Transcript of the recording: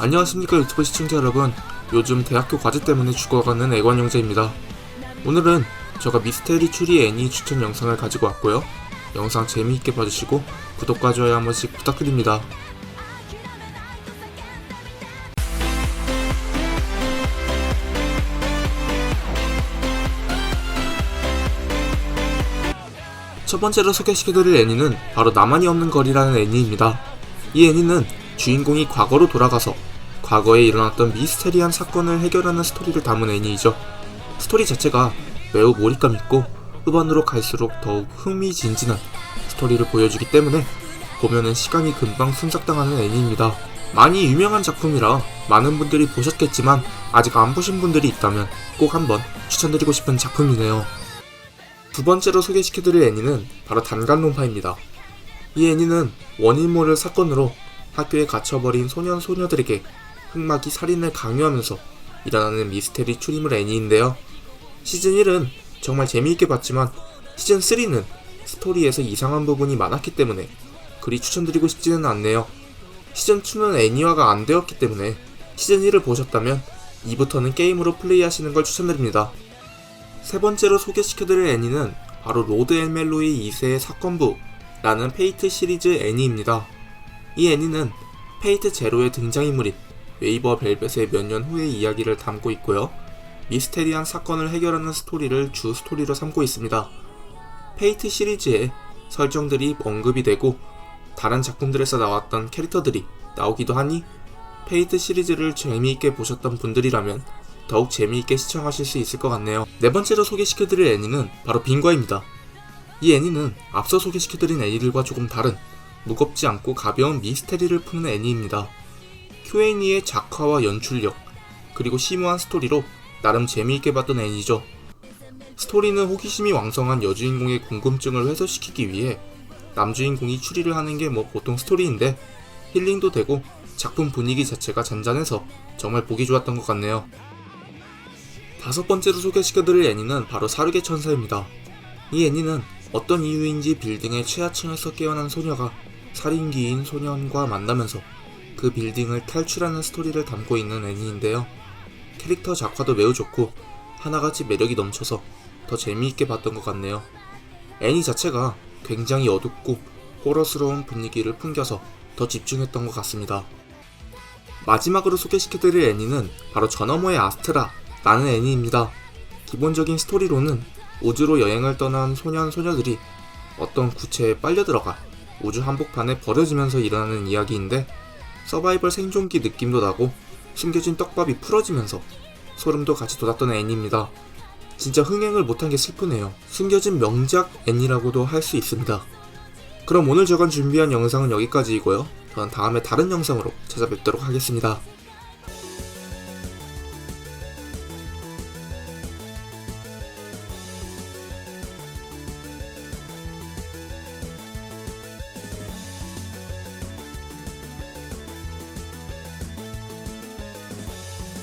안녕하십니까 유튜브 시청자 여러분. 요즘 대학교 과제 때문에 죽어가는 애관 형제입니다. 오늘은 제가 미스테리 추리 애니 추천 영상을 가지고 왔고요. 영상 재미있게 봐주시고 구독과 좋아요 한 번씩 부탁드립니다. 첫 번째로 소개시켜드릴 애니는 바로 나만이 없는 거리라는 애니입니다. 이 애니는 주인공이 과거로 돌아가서 과거에 일어났던 미스테리한 사건을 해결하는 스토리를 담은 애니이죠. 스토리 자체가 매우 몰입감 있고 후반으로 갈수록 더욱 흥미진진한 스토리를 보여주기 때문에 보면은 시간이 금방 순삭당하는 애니입니다. 많이 유명한 작품이라 많은 분들이 보셨겠지만 아직 안 보신 분들이 있다면 꼭 한번 추천드리고 싶은 작품이네요. 두 번째로 소개시켜드릴 애니는 바로 단간론파입니다. 이 애니는 원인 모를 사건으로 학교에 갇혀버린 소년 소녀들에게 흑막이 살인을 강요하면서 일어나는 미스테리 추리물 애니인데요. 시즌 1은 정말 재미있게 봤지만 시즌 3는 스토리에서 이상한 부분이 많았기 때문에 그리 추천드리고 싶지는 않네요. 시즌 2는 애니화가 안 되었기 때문에 시즌 1을 보셨다면 2부터는 게임으로 플레이하시는 걸 추천드립니다. 세 번째로 소개시켜드릴 애니는 바로 로드 엘멜로이 2세의 사건부라는 페이트 시리즈 애니입니다. 이 애니는 페이트 제로의 등장인물인 웨이버 벨벳의 몇 년 후의 이야기를 담고 있고요. 미스테리한 사건을 해결하는 스토리를 주 스토리로 삼고 있습니다. 페이트 시리즈의 설정들이 언급이 되고 다른 작품들에서 나왔던 캐릭터들이 나오기도 하니 페이트 시리즈를 재미있게 보셨던 분들이라면 더욱 재미있게 시청하실 수 있을 것 같네요. 네 번째로 소개시켜드릴 애니는 바로 빙과입니다. 이 애니는 앞서 소개시켜드린 애니들과 조금 다른 무겁지 않고 가벼운 미스테리를 푸는 애니입니다. Q&A의 작화와 연출력 그리고 심오한 스토리로 나름 재미있게 봤던 애니죠. 스토리는 호기심이 왕성한 여주인공의 궁금증을 해소시키기 위해 남주인공이 추리를 하는 게 뭐 보통 스토리인데 힐링도 되고 작품 분위기 자체가 잔잔해서 정말 보기 좋았던 것 같네요. 다섯 번째로 소개시켜드릴 애니는 바로 사르게 천사입니다. 이 애니는 어떤 이유인지 빌딩의 최하층에서 깨어난 소녀가 살인귀인 소년과 만나면서 그 빌딩을 탈출하는 스토리를 담고 있는 애니인데요. 캐릭터 작화도 매우 좋고 하나같이 매력이 넘쳐서 더 재미있게 봤던 것 같네요. 애니 자체가 굉장히 어둡고 호러스러운 분위기를 풍겨서 더 집중했던 것 같습니다. 마지막으로 소개시켜드릴 애니는 바로 저 너머의 아스트라 라는 애니입니다. 기본적인 스토리로는 우주로 여행을 떠난 소년 소녀들이 어떤 구체에 빨려 들어가 우주 한복판에 버려지면서 일어나는 이야기인데 서바이벌 생존기 느낌도 나고 숨겨진 떡밥이 풀어지면서 소름도 같이 돋았던 애니입니다. 진짜 흥행을 못한 게 슬프네요. 숨겨진 명작 애니라고도 할 수 있습니다. 그럼 오늘 저간 준비한 영상은 여기까지이고요. 저는 다음에 다른 영상으로 찾아뵙도록 하겠습니다.